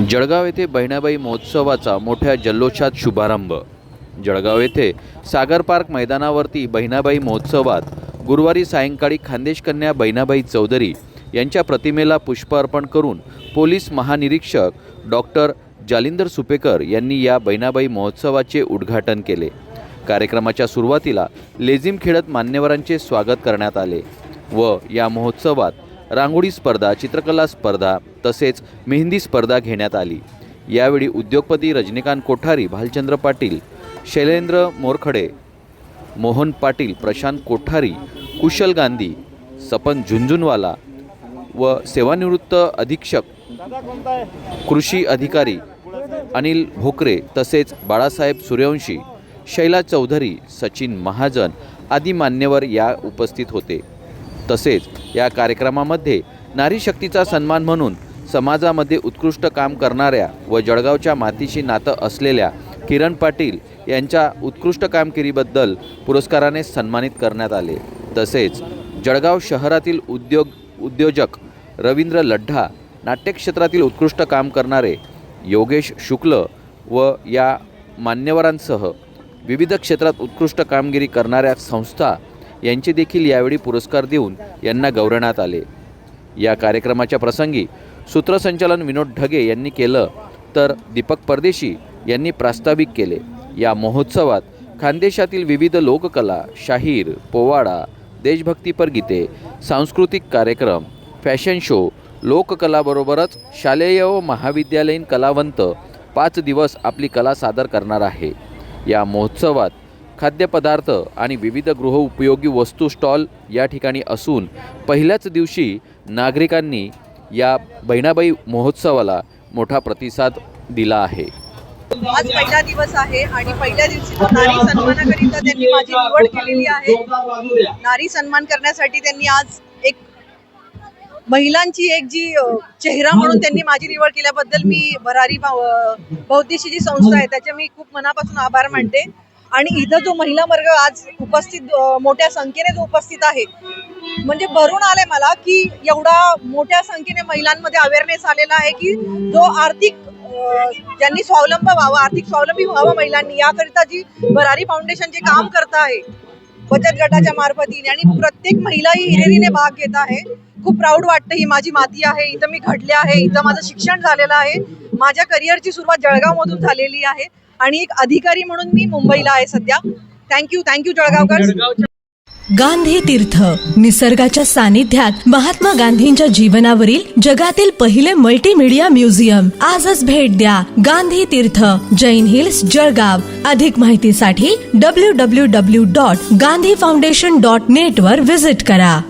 जळगाव येथे बहिणाबाई महोत्सवाचा मोठ्या जल्लोषात शुभारंभ. जळगाव येथे सागर पार्क मैदानावरती बहिणाबाई महोत्सवात गुरुवारी सायंकाळी खान्देशकन्या बहिणाबाई चौधरी यांच्या प्रतिमेला पुष्प अर्पण करून पोलीस महानिरीक्षक डॉक्टर जालिंदर सुपेकर यांनी या बहिणाबाई महोत्सवाचे उद्घाटन केले. कार्यक्रमाच्या सुरुवातीला लेझिम खेळत मान्यवरांचे स्वागत करण्यात आले व या महोत्सवात रांगोळी स्पर्धा चित्रकला स्पर्धा तसेच मेहंदी स्पर्धा घेण्यात आली. यावेळी उद्योगपती रजनीकांत कोठारी भालचंद्र पाटील शैलेंद्र मोरखडे मोहन पाटील प्रशांत कोठारी कुशल गांधी सपन झुंझुनवाला व सेवानिवृत्त अधीक्षक कृषी अधिकारी अनिल भोकरे तसेच बाळासाहेब सूर्यवंशी शैला चौधरी सचिन महाजन आदी मान्यवर या उपस्थित होते. तसेच या कार्यक्रमामध्ये नारी शक्तीचा सन्मान म्हणून समाजामध्ये उत्कृष्ट काम करणाऱ्या व जळगावच्या मातीशी नातं असलेल्या किरण पाटील यांच्या उत्कृष्ट कामगिरीबद्दल पुरस्काराने सन्मानित करण्यात आले. तसेच जळगाव शहरातील उद्योग उद्योजक रवींद्र लड्ढा नाट्यक्षेत्रातील उत्कृष्ट काम करणारे योगेश शुक्ल व या मान्यवरांसह विविध क्षेत्रात उत्कृष्ट कामगिरी करणाऱ्या संस्था यांचे देखील यावेळी पुरस्कार देऊन यांना गौरवण्यात आले. या कार्यक्रमाच्या प्रसंगी सूत्रसंचालन विनोद ढगे यांनी केलं तर दीपक परदेशी यांनी प्रास्ताविक केले. या महोत्सवात खानदेशातील विविध लोककला शाहीर पोवाडा देशभक्तीपर गीते सांस्कृतिक कार्यक्रम फॅशन शो लोककलाबरोबरच शालेय व महाविद्यालयीन कलावंत पाच दिवस आपली कला सादर करणार आहे. या महोत्सवात खाद्यपदार्थ आणि विविध गृहउपयोगी वस्तू स्टॉल या ठिकाणी असून पहिल्याच दिवशी नागरिकांनी या बहिणाबाई महोत्सवाला मोठा प्रतिसाद दिला आहे. आज पहिला दिवस आहे आणि पहिल्या दिवशी तो नारी सन्मानाकरिता त्यांनी माझी निवड केलेली आहे. नारी सन्मान करण्यासाठी त्यांनी आज एक महिलांची एक जी चेहरा म्हणून त्यांनी माझी निवड केल्याबद्दल मी भरारी बौद्धिशी जी संस्था आहे त्याचे मी खूप मनापासून आभार मानते. आणि इथं जो महिला वर्ग आज उपस्थित मोठ्या संख्येने जो उपस्थित आहे म्हणजे भरून आले मला की एवढा मोठ्या संख्येने महिलांमध्ये अवेअरनेस आलेला आहे की जो आर्थिक ज्यांनी स्वावलंब व्हावं आर्थिक स्वावलंबी व्हावं महिलांनी याकरिता जी भरारी फाउंडेशन जे काम करत आहे बचत गटाच्या मार्फतीने आणि प्रत्येक महिला ही हिरेरीने भाग घेत आहे. खूप प्राऊड वाटतं ही माझी माती आहे इथं मी घडले आहे इथं माझं शिक्षण झालेलं आहे. माझ्या करिअरची सुरुवात जळगावमधून झालेली आहे. आणि एक अधिकारी म्हणून मी मुंबईला आहे सध्या. थँक्यू थँक्यू जळगावकर. गांधी तीर्थ निसर्गाच्या सानिध्यात महात्मा गांधींच्या जीवनावरील जगातील पहिले मल्टीमीडिया म्युझियम आजच भेट द्या गांधी तीर्थ जैन हिल्स जळगाव. अधिक माहितीसाठी W W W dot Gandhi foundation dot net वर विजिट करा.